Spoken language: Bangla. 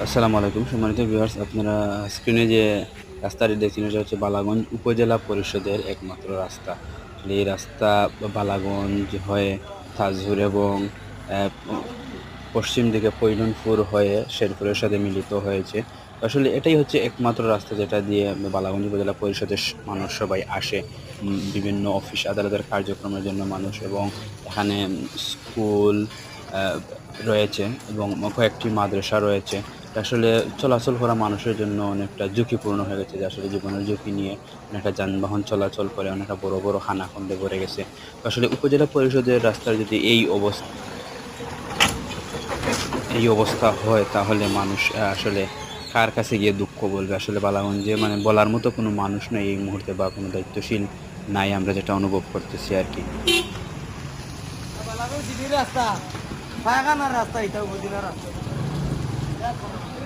আসসালামু আলাইকুম। সম্মানিত ভিউয়ার্স আপনারা স্ক্রিনে যে রাস্তাটি দেখছেন, এটা হচ্ছে বালাগঞ্জ উপজেলা পরিষদের একমাত্র রাস্তা। এই রাস্তা বালাগঞ্জ হয়ে তাজহুর এবং পশ্চিম দিকে পৈলনপুর হয়ে শেরপুরের সাথে মিলিত হয়েছে। আসলে এটাই হচ্ছে একমাত্র রাস্তা যেটা দিয়ে বালাগঞ্জ উপজেলা পরিষদের মানুষ সবাই আসে। বিভিন্ন অফিস, আদালতের কার্যক্রমের জন্য মানুষ এবং এখানে স্কুল রয়েছে এবং কয়েকটি মাদ্রাসা রয়েছে। আসলে চলাচল করা মানুষের জন্য অনেকটা ঝুঁকিপূর্ণ হয়ে গেছে যে আসলে জীবনের ঝুঁকি নিয়ে অনেকটা যানবাহন চলাচল করে অনেকটা বড় বড় খানাখন্দে ভরে গেছে। আসলে উপজেলা পরিষদের রাস্তার যদি এই অবস্থা এই অবস্থা হয় তাহলে মানুষ আসলে কার কাছে গিয়ে দুঃখ বলবে? আসলে বালাগঞ্জে মানে বলার মতো কোনো মানুষ নেই এই মুহূর্তে বা কোনো দায়িত্বশীল নাই আমরা যেটা অনুভব করতেছি আর কি। রাস্তা রাস্তা। Yeah, come on.